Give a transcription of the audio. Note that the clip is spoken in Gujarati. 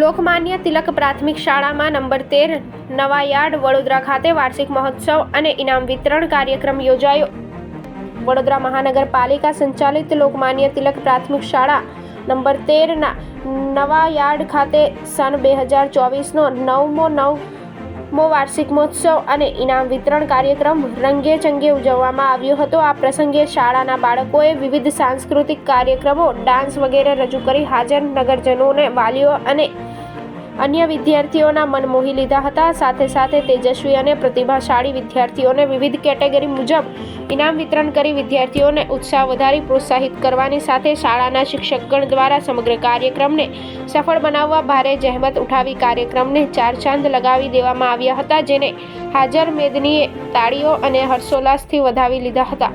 લોકમાન્ય તિલક પ્રાથમિક શાળામાં નંબર તેર, નવાયાર્ડ, વડોદરા ખાતે વાર્ષિક મહોત્સવ અને ઇનામ વિતરણ કાર્યક્રમ યોજાયો. વડોદરા મહાનગરપાલિકા સંચાલિત લોકમાન્ય તિલક પ્રાથમિક શાળા નંબર તેરના નવા યાર્ડ ખાતે સન બે હજાર ચોવીસનો નવમો નવમો વાર્ષિક મહોત્સવ અને ઇનામ વિતરણ કાર્યક્રમ રંગે ચંગે ઉજવવામાં આવ્યો હતો. આ પ્રસંગે શાળાના બાળકોએ વિવિધ સાંસ્કૃતિક કાર્યક્રમો, ડાન્સ વગેરે રજૂ કરી હાજર નગરજનોને વાલીઓ અને અન્ય વિદ્યાર્થીઓના મન મોહી લીધા હતા. સાથે સાથે તેજસ્વી અને પ્રતિભાશાળી વિદ્યાર્થીઓને વિવિધ કેટેગરી મુજબ ઇનામ વિતરણ કરી વિદ્યાર્થીઓને ઉત્સાહ વધારી પ્રોત્સાહિત કરવાની સાથે શાળાના શિક્ષકગણ દ્વારા સમગ્ર કાર્યક્રમને સફળ બનાવવા ભારે જહેમત ઉઠાવી કાર્યક્રમને ચાર ચાંદ લગાવી દેવામાં આવ્યા હતા, જેને હાજર મેદનીએ તાળીઓ અને હર્ષોલ્લાસથી વધાવી લીધા હતા.